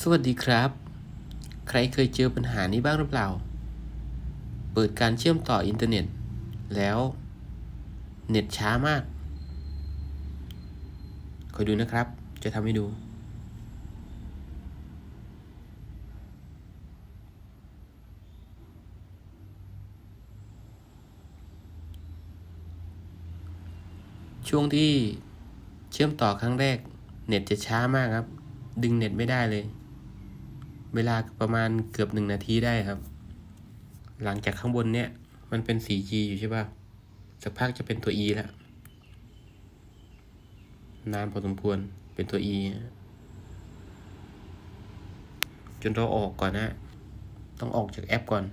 สวัสดีครับ ใครเคยเจอปัญหานี้บ้างหรือเปล่า เปิดการเชื่อมต่ออินเทอร์เน็ต แล้วเน็ตช้ามาก คอยดูนะครับ จะทำให้ดู ช่วงที่เชื่อมต่อครั้งแรก เน็ตจะช้ามากครับ ดึงเน็ตไม่ได้เลย เวลาประมาณเกือบหนึ่งนาทีได้ครับ หลังจากข้างบนเนี่ย มันเป็น 4G อยู่ใช่ป่ะ สักพักจะเป็นตัว E แล้วนานพอสมควรเป็นตัว E จนเราออกก่อนนะ ต้องออกจากแอปก่อน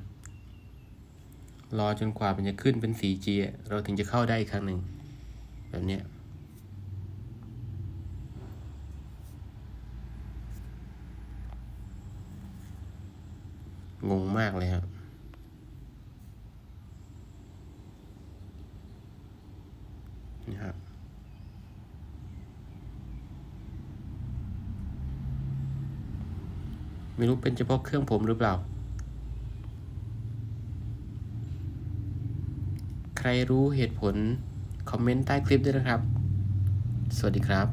รอจนกว่ามันจะขึ้นเป็น 4G เราถึงจะเข้าได้อีกครั้งหนึ่งแบบเนี้ย งงมากเลยครับนี่ครับไม่รู้เป็นเฉพาะเครื่องผมหรือเปล่า ใครรู้เหตุผล คอมเมนต์ใต้คลิปด้วยนะครับ สวัสดีครับ